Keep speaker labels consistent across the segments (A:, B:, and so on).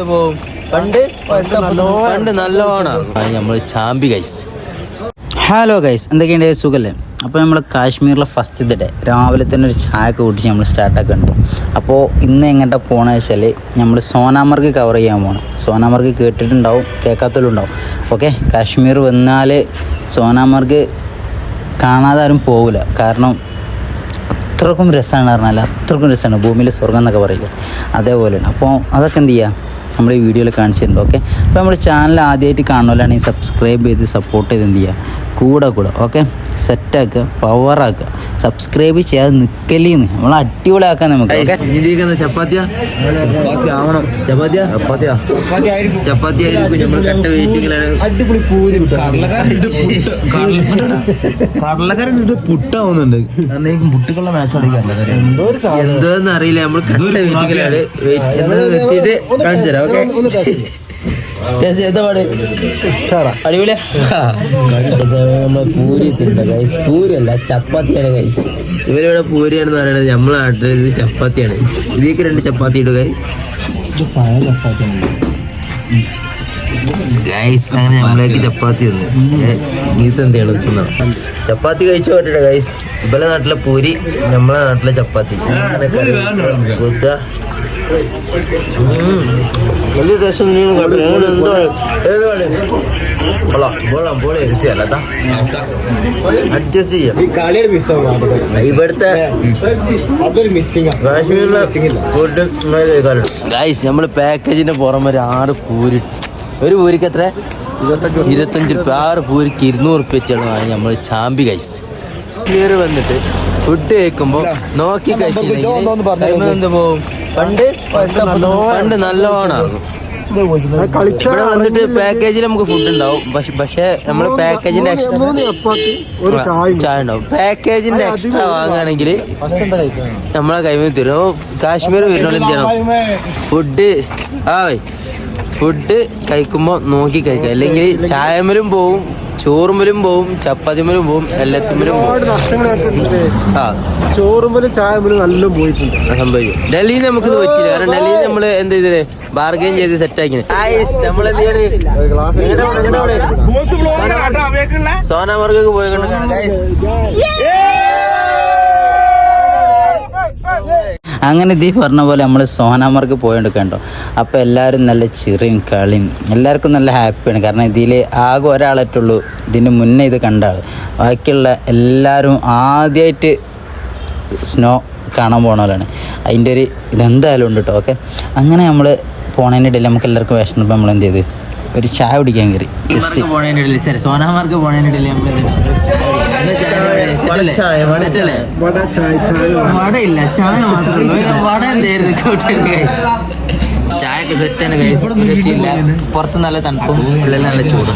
A: പണ്ട് പണ്ട് നല്ലോണം. നമ്മൾ ചാമ്പി ഗൈസ്
B: ഹലോ ഗൈസ് എന്തൊക്കെയുണ്ട് സുഖല്ലേ? അപ്പോൾ നമ്മൾ കാശ്മീരിലെ ഫസ്റ്റ് ഡേ രാവിലെ തന്നെ ഒരു ചായ ഒക്കെ കുടിച്ച് നമ്മൾ സ്റ്റാർട്ടാക്കുന്നുണ്ട് അപ്പോൾ ഇന്ന് എങ്ങോട്ടാ പോകണമെന്ന് വെച്ചാൽ നമ്മൾ സോനാമർഗ് കവർ ചെയ്യാൻ പോകണം സോനാമർഗ് കേട്ടിട്ടുണ്ടാവും കേൾക്കാത്തവരും ഉണ്ടാവും ഓക്കെ കാശ്മീർ വന്നാൽ സോനാമർഗ് കാണാതെ ആരും പോകില്ല കാരണം അത്രക്കും രസമാണ് പറഞ്ഞാൽ അത്രക്കും രസമാണ് ഭൂമിയിലെ സ്വർഗം എന്നൊക്കെ പറയില്ല? അതേപോലെയാണ്. അപ്പോൾ അതൊക്കെ എന്ത് ചെയ്യുക നമ്മൾ ഈ വീഡിയോയിൽ കാണിച്ചിട്ടുണ്ട് ഓക്കെ അപ്പോൾ നമ്മുടെ ചാനൽ ആദ്യമായിട്ട് കാണുമല്ലാണെങ്കിൽ സബ്സ്ക്രൈബ് ചെയ്ത് സപ്പോർട്ട് ചെയ്ത് എന്ത് ചെയ്യുക? കൂടെ കൂടെ ഓക്കെ സെറ്റാക്കുക പവറാക്കുക സബ്സ്ക്രൈബ് ചെയ്യാതെ നിൽക്കലിന്ന് നമ്മൾ അടിപൊളിയാക്കാൻ നമുക്ക്
A: എന്തോന്നറിയില്ല ചപ്പാത്തിയാ? ചപ്പാത്തിയാ? ചപ്പാത്തി ആയിരിക്കും. നമ്മൾ കട്ട വെയിറ്റിങ്ങിലാണ്
C: അടിപൊളി പൂരി പുട്ടാവുന്നുണ്ട്. എന്തോ ഒരു
A: എന്തോന്ന് അറിയില്ല നമ്മൾ കട്ട വെയിറ്റിങ്ങിലാണ് എത്തിയിട്ട് കാണിച്ചു തരാം ഓക്കെ അടിപൊളിയാ? നമ്മളെ പൂരി എത്തിയിട്ടുണ്ട് ഗൈസ് പൂരി അല്ല ചപ്പാത്തിയാണ് ഗൈസ് ഇവരിവിടെ പൂരിയാണെന്ന് പറയുന്നത് നമ്മളെ നാട്ടിൽ ഇത് ചപ്പാത്തിയാണ്. ഇതിലേക്ക് രണ്ട് ചപ്പാത്തി ഇടുക ഗൈസ് അങ്ങനെ നമ്മളേക്ക് ചപ്പാത്തി തന്നു. നീത്ത് എന്താണ് തിന്നത് ചപ്പാത്തി കഴിച്ചു പറ്റട്ടെ ഗൈസ് ഇവലെ നാട്ടിലെ പൂരി നമ്മളെ നാട്ടിലെ ചപ്പാത്തി. അങ്ങനെ കറി കൂട്ടുക ഉം. വലിയ രസം അഡ്ജസ്റ്റ് ചെയ്യാം.
C: ഈ കളിയുടെ മിസ്സാവും
A: ഇവിടുത്തെ
C: അതൊരു മിസ്സിംഗ്
A: കാശ്മീരിലെ ഫുഡ് ഗൈസ് നമ്മൾ പാക്കേജിന്റെ പുറമെ ഒരു ആറ് പൂരി ഒരു പൂരിക്ക് എത്ര? ഇരുപത്തഞ്ച് രൂപ ആറ് പൂരിക്ക് ഇരുന്നൂറ് റുപ്യ വെച്ചാണ് നമ്മൾ ചാമ്പി ഗൈസ് കയറി വന്നിട്ട് ഫുഡ് കഴിക്കുമ്പോൾ നോക്കി കഴിച്ചിട്ടുണ്ടെങ്കിൽ പോകും പണ്ട് പണ്ട് നല്ലോണം ഇവിടെ വന്നിട്ട് പാക്കേജിൽ നമുക്ക് ഫുഡ് ഉണ്ടാവും. പക്ഷെ പക്ഷെ നമ്മൾ പാക്കേജിന്റെ എക്സ്ട്രാ ചായ ഉണ്ടാവും. പാക്കേജിന്റെ എക്സ്ട്രാ വാങ്ങുകയാണെങ്കിൽ നമ്മളെ കൈമിൽ തരും. കാശ്മീർ വരുന്നോണ്ട് എന്ത് ചെയ്യണം? ഫുഡ് ആ ഫുഡ് കഴിക്കുമ്പോൾ നോക്കി കഴിക്കുക. അല്ലെങ്കിൽ ചായമലും പോവും ചോറുമലും പോവും ചപ്പാത്തിമലും പോവും എല്ലാത്തിമലും പോവും ആ
C: ചോറുമ്പലും ചായമ്പലും നല്ല പോയിട്ടുണ്ട്
A: സംഭവിക്കും ഡൽഹിയിൽ നമുക്ക് ഇത് പറ്റില്ല കാരണം ഡൽഹിയിൽ നമ്മൾ എന്ത് ചെയ്തത് ബാർഗെയിൻ ചെയ്ത് സെറ്റ് ആക്കി നമ്മൾ എന്ത് ചെയ്യണേ സോനാമർഗൊക്കെ പോയി
B: അങ്ങനെ ഇതീ പറഞ്ഞ പോലെ നമ്മൾ സോനാമാർക്ക് പോയോണ്ട് കണ്ടോ അപ്പോൾ എല്ലാവരും നല്ല ചിറിയും കളിയും എല്ലാവർക്കും നല്ല ഹാപ്പിയാണ്. കാരണം ഇതിൽ ആകെ ഒരാളായിട്ടുള്ളൂ ഇതിന് മുന്നേ ഇത് കണ്ട ആൾ ബാക്കിയുള്ള എല്ലാവരും ആദ്യമായിട്ട് സ്നോ കാണാൻ പോണവരാണ് അതിന്റെ ഒരു ഇതെന്തായാലും ഉണ്ട് കേട്ടോ ഓക്കെ? അങ്ങനെ നമ്മൾ പോണതിനിടയിൽ നമുക്ക് എല്ലാവർക്കും വിശന്നപ്പോൾ നമ്മൾ എന്ത് ചെയ്ത് ഒരു ചായ കുടിക്കാൻ കയറി. ജസ്റ്റ്
A: സോനാമാർക്ക് ചായ
C: ചായ ചായ
A: വടയില്ല ചായ വട എന്തായിരുന്നു കൂട്ടരുത് ഗൈസ് ചായക്ക് ആണ് രക്ഷയില്ല. പുറത്ത് നല്ല തണുപ്പും ഉള്ളിൽ നല്ല ചൂടും.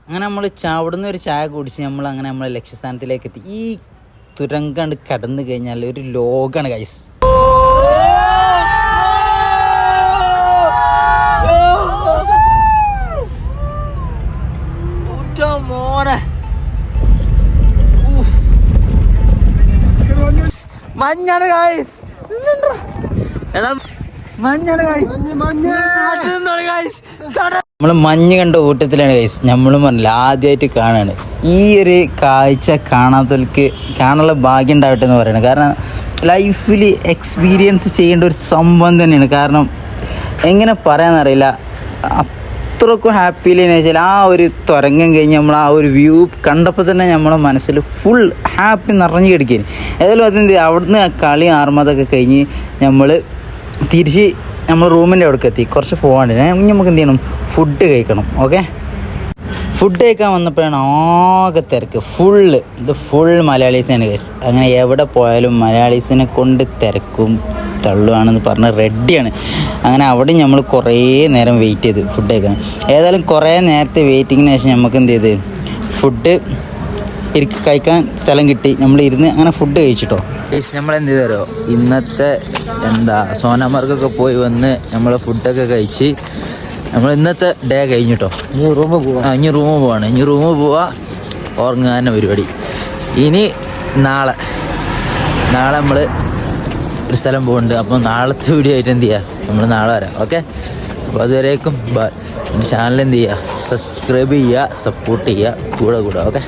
B: അങ്ങനെ നമ്മൾ ചാവിടുന്ന ഒരു ചായ കുടിച്ച് നമ്മൾ അങ്ങനെ നമ്മളെ ലക്ഷ്യസ്ഥാനത്തിലേക്ക് എത്തി. ഈ തുരങ്കാണ്ട് കടന്നു കഴിഞ്ഞാൽ ഒരു ലോകാണ് ഗൈസ്
A: മോനെ? മഞ്ഞാണ് ഗൈസ് എടാ മഞ്ഞാണ്
B: നമ്മൾ മഞ്ഞ് കണ്ട കൂട്ടത്തിലാണ് ഗൈസ് നമ്മളും പറഞ്ഞില്ല ആദ്യമായിട്ട് കാണാണ്. ഈ ഒരു കാഴ്ച കാണാത്തവർക്ക് കാണാനുള്ള ഭാഗ്യം ഉണ്ടാവട്ടെ എന്ന് പറയുന്നത് കാരണം ലൈഫിൽ എക്സ്പീരിയൻസ് ചെയ്യേണ്ട ഒരു സംഭവം തന്നെയാണ്. കാരണം എങ്ങനെ പറയാന്നറിയില്ല അത്രക്കും ഹാപ്പിയിലെന്ന് വെച്ചാൽ ആ ഒരു തുരങ്കം കഴിഞ്ഞ് നമ്മൾ ആ ഒരു വ്യൂ കണ്ടപ്പോൾ തന്നെ നമ്മളെ മനസ്സിൽ ഫുൾ ഹാപ്പി നിറഞ്ഞു കിടക്കുകയാണ് ഏതായാലും അതെന്ത് അവിടുന്ന് കളി ആർമതൊക്കെ കഴിഞ്ഞ് നമ്മൾ തിരിച്ച് നമ്മൾ റൂമിന്റെ അവിടേക്ക് എത്തി. കുറച്ച് പോകാണ്ട് നമുക്ക് എന്ത് ചെയ്യണം? ഫുഡ് കഴിക്കണം. ഓക്കെ ഫുഡ് കഴിക്കാൻ വന്നപ്പോഴാണ് ആകെ തിരക്ക്. ഫുള്ള് ഇത് ഫുൾ മലയാളീസാണ് ഗൈസ് അങ്ങനെ എവിടെ പോയാലും മലയാളീസിനെ കൊണ്ട് തിരക്കും തള്ളുവാണെന്ന് പറഞ്ഞ് റെഡിയാണ് അങ്ങനെ അവിടെ നമ്മൾ കുറേ നേരം വെയിറ്റ് ചെയ്ത് ഫുഡ് കഴിക്കാൻ. ഏതായാലും കുറേ നേരത്തെ വെയിറ്റിങ്ങിന് ശേഷം നമുക്ക് എന്ത് ചെയ്ത്? ഫുഡ് ഇരിക്ക കഴിക്കാൻ സ്ഥലം കിട്ടി. നമ്മൾ ഇരുന്ന് അങ്ങനെ ഫുഡ് കഴിച്ചിട്ടോ. ഗൈസ് നമ്മൾ എന്ത് ചെയ്തോ ഇന്നത്തെ എന്താ സോനാമാർക്കൊക്കെ പോയി വന്ന് നമ്മൾ ഫുഡൊക്കെ കഴിച്ച് നമ്മൾ ഇന്നത്തെ ഡേ കഴിഞ്ഞിട്ടോ
C: റൂമ് പോവാ.
B: ഇനി റൂമ് പോവാണ്. ഇനി റൂമ് പോവാ ഉറങ്ങാന പരിപാടി. ഇനി നാളെ. നാളെ നമ്മൾ ഒരു സ്ഥലം പോകുന്നുണ്ട് അപ്പോൾ നാളത്തെ വീഡിയോ ആയിട്ട് എന്ത് ചെയ്യുക
A: നമ്മൾ നാളെ വരാം. ഓക്കെ അപ്പോൾ അതുവരേക്കും ചാനൽ എന്ത് ചെയ്യുക സബ്സ്ക്രൈബ് ചെയ്യുക സപ്പോർട്ട് ചെയ്യുക കൂടെ കൂടെ. ഓക്കെ